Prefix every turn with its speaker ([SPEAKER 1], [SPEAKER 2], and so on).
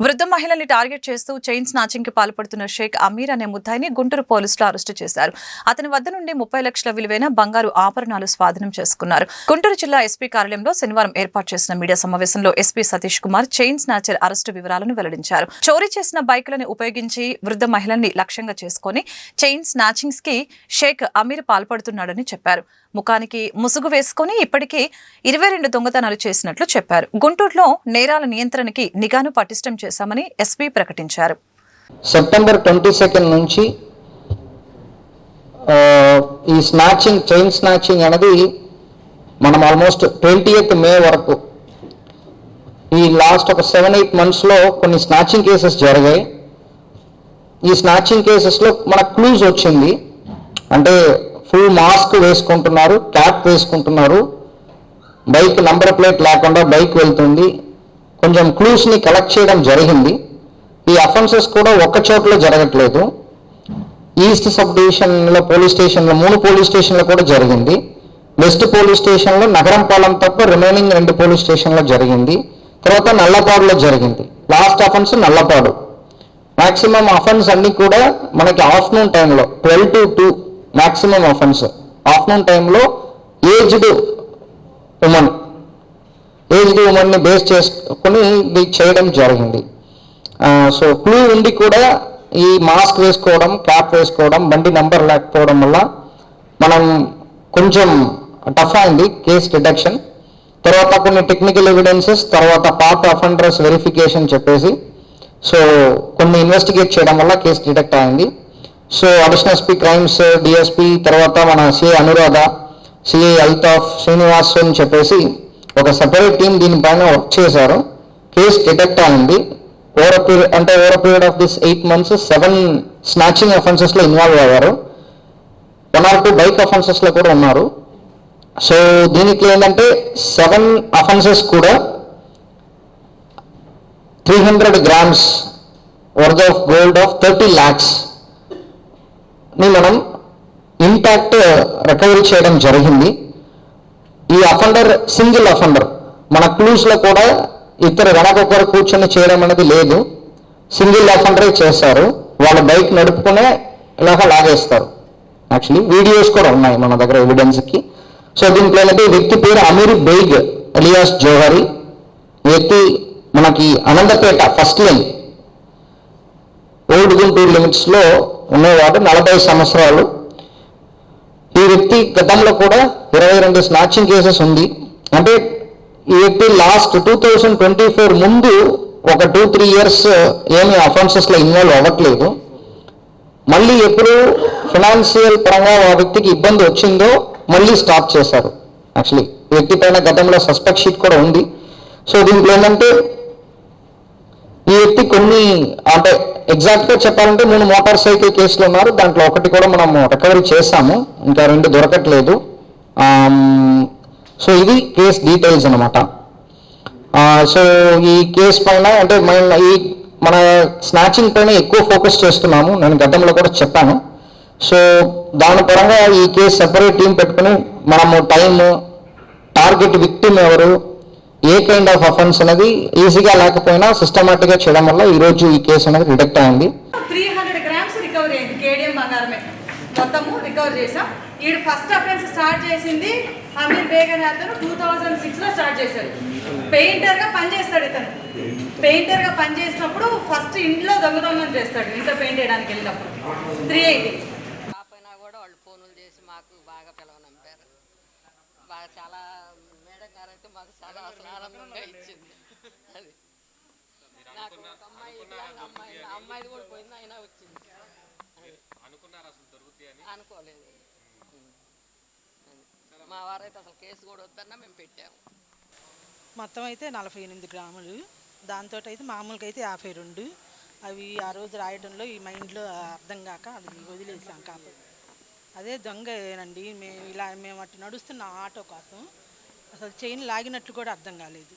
[SPEAKER 1] వృద్ధ మహిళల్ని టార్గెట్ చేస్తూ చైన్ స్నాచింగ్కి పాల్పడుతున్న షేక్ అమీర్ అనే ముద్దాయిని గుంటూరు పోలీసులు అరెస్టు చేశారు. అతని వద్ద నుండి ముప్పై లక్షల విలువైన బంగారు ఆభరణాలు స్వాధీనం చేసుకున్నారు. గుంటూరు జిల్లా ఎస్పీ కార్యాలయంలో శనివారం ఏర్పాటు చేసిన మీడియా సమావేశంలో SP Satish Kumar chain snatcher arrest వివరాలను వెల్లడించారు. చోరీ చేసిన బైకులను ఉపయోగించి వృద్ధ మహిళల్ని లక్ష్యంగా చేసుకుని చైన్ స్నాచింగ్స్కి షేక్ అమీర్ పాల్పడుతున్నాడని చెప్పారు. ముఖానికి ముసుగు వేసుకుని ఇప్పటికీ ఇరవై రెండు దొంగతనాలు చేసినట్లు చెప్పారు. గుంటూరులో నేరాల నియంత్రణకి నిఘాను పటిష్టం చేశామని ఎస్పీ ప్రకటించారు.
[SPEAKER 2] సెప్టెంబర్ ట్వంటీ సెకండ్ నుంచి ఈ స్నాచింగ్ చైన్ స్నాచింగ్ అనేది మనం ఆల్మోస్ట్ ట్వంటీ ఎయిత్ మే వరకు ఈ లాస్ట్ ఒక సెవెన్ ఎయిట్ మంత్స్లో కొన్ని స్నాచింగ్ కేసెస్ జరిగాయి. ఈ స్నాచింగ్ కేసెస్లో మన క్లూజ్ వచ్చింది. అంటే ఫుల్ మాస్క్ వేసుకుంటున్నారు క్యాప్ వేసుకుంటున్నారు. బైక్ నంబర్ ప్లేట్ లేకుండా బైక్ వెళ్తుంది. కొంచెం క్లూస్ని కలెక్ట్ చేయడం జరిగింది. ఈ అఫెన్సెస్ కూడా ఒక్క చోట్లో జరగట్లేదు. ఈస్ట్ సబ్ డివిజన్లో పోలీస్ స్టేషన్లో మూడు పోలీస్ స్టేషన్లో కూడా జరిగింది. వెస్ట్ పోలీస్ స్టేషన్లో నగరంపాలెం తప్ప రిమైనింగ్ రెండు పోలీస్ స్టేషన్లో జరిగింది. తర్వాత నల్లపాడులో జరిగింది. Last offence Nallapadu. Maximum offence అన్ని కూడా మనకి ఆఫ్టర్నూన్ టైంలో twelve to two maximum offence afternoon టైంలో ఏజ్డ్ ఉమెన్ ఏజ్డ్ ఉమెన్ని బేస్ చేసుకుని ఇది చేయడం జరిగింది. సో క్లూ ఉండి కూడా ఈ మాస్క్ వేసుకోవడం క్యాప్ వేసుకోవడం బండి నంబర్ లేకపోవడం వల్ల మనం కొంచెం టఫ్ అయింది కేస్ డిడక్షన్. తర్వాత కొన్ని టెక్నికల్ ఎవిడెన్సెస్ తర్వాత పాత అఫెండర్స్ వెరిఫికేషన్ చెప్పేసి సో కొన్ని ఇన్వెస్టిగేట్ చేయడం వల్ల కేసు డిటెక్ట్ అయింది. So additional SP crimes DSP తర్వాత మన సిఐ అనురాధ సిఐ అల్తాఫ్ శ్రీనివాస్ అని చెప్పేసి ఒక సపరేట్ టీం దీనిపైన వర్క్ చేశారు. కేసు డిటెక్ట్ అయింది. ఓవర్ పీరియడ్ అంటే over period of this eight months seven snatching అఫెన్సెస్లో involve అయ్యారు. వన్ ఆర్ టూ బైక్ అఫెన్సెస్లో కూడా ఉన్నారు. సో దీనికి ఏంటంటే సెవెన్ అఫెన్సెస్ కూడా three hundred grams worth of gold of thirty ల్యాక్స్ని మనం ఇంపాక్ట్ రికవరీ చేయడం జరిగింది. ఈ అఫెండర్ సింగిల్ అఫెండర్ మన క్లూస్లో కూడా ఇద్దరు వెనకొకరు కూర్చొని చేయడం అనేది లేదు. సింగిల్ అఫెండరే చేస్తారు. వాళ్ళ బైక్ నడుపుకునే ఇలాగ లాగేస్తారు. యాక్చువల్లీ వీడియోస్ కూడా ఉన్నాయి మన దగ్గర ఎవిడెన్స్కి సో దీంట్లో ఏంటంటే వ్యక్తి పేరు అమీర్ బెయిగ్ అలియాస్ జోహరి. వ్యక్తి మనకి Anantapeta first line old Guntur లిమిట్స్లో ఉన్నవాడు నలభై సంవత్సరాలు. ఈ వ్యక్తి గతంలో కూడా ఇరవై రెండు స్నాచింగ్ కేసెస్ ఉంది. అంటే ఈ వ్యక్తి last two thousand twenty four ముందు ఒక టూ త్రీ ఇయర్స్ ఏమి అఫెన్సెస్లో ఇన్వాల్వ్ అవ్వట్లేదు. మళ్ళీ ఎప్పుడు ఫినాన్షియల్ పరంగా ఆ వ్యక్తికి ఇబ్బంది వచ్చిందో మళ్ళీ స్టాప్ చేశారు. యాక్చువల్లీ వ్యక్తి పైన గతంలో సస్పెక్ట్ షీట్ కూడా ఉంది. సో దీంట్లో ఏంటంటే ఈ వ్యక్తి కొన్ని అంటే ఎగ్జాక్ట్గా చెప్పాలంటే మూడు మోటార్ సైకిల్ కేసులు ఉన్నారు. దాంట్లో ఒకటి కూడా మనం రికవరీ చేసాము ఇంకా రెండు దొరకట్లేదు. Um, సో ఇది కేస్ డీటెయిల్స్ అనమాట సో ఈ కేస్ పైన అంటే మన ఈ మన స్నాచింగ్ పైన ఎక్కువ ఫోకస్ చేస్తున్నాము. నేను గతంలో కూడా చెప్పాను. సో దాని పరంగా ఈ కేసు సెపరేట్ టీం పెట్టుకుని మనము టైము టార్గెట్ విక్టిమ్ ఎవరు ఏ కైండ్ ఆఫ్ అఫెన్స్ అనేది ఈజీగా లేకపోయినా సిస్టమేటిక్గా చేయడం వల్ల ఈరోజు ఈ కేసు అనేది డిటెక్ట్ అయింది
[SPEAKER 3] త్రీ హండ్రెడ్ గ్రామ్స్ రికవరీ అయింది కేడిఎం బంగారమే మొత్తము రికవర్ చేసాం ఈడు ఫస్ట్ అఫెన్స్ స్టార్ట్ చేసింది అమీర్ బేగ్ అతను టూ థౌజండ్ సిక్స్లో స్టార్ట్ చేశాడు. పెయింటర్గా పనిచేస్తాడు ఇతను. పెయింటర్గా పనిచేసినప్పుడు ఫస్ట్ ఇంట్లో దొంగతనం చేస్తాడు ఇంట్లో పెయింట్ వేయడానికి వెళ్ళినప్పుడు. Three eighty.
[SPEAKER 4] పాపైనా కూడా వాళ్ళు ఫోనులు చేసి మాకు బాగా పిలవనంపారు బాగా చాలా మేడం గారు అయితే మాకు చాలా అసలు ఆనందంగా ఇచ్చింది. అది. నాకు అమ్మాయి అమ్మాయి అమ్మాయిది కూడా పోయింది అయినా వచ్చింది. అనుకోలేదు. మా వారైతే అసలు కేసు కూడా వద్దన్నా మేము పెట్టాము.
[SPEAKER 5] మొత్తం అయితే నలభై ఎనిమిది గ్రాములు. దాంతో అయితే మామూలుగా అయితే యాభై రెండు. అవి ఆ రోజు రాయడంలో ఈ మైండ్లో అర్థం కాక అది వదిలేసాం కాకపోతే అదే దొంగేనండి మేము ఇలా మేము అటు నడుస్తున్న ఆటో కోసం అసలు చైన్ లాగినట్లు కూడా అర్థం కాలేదు.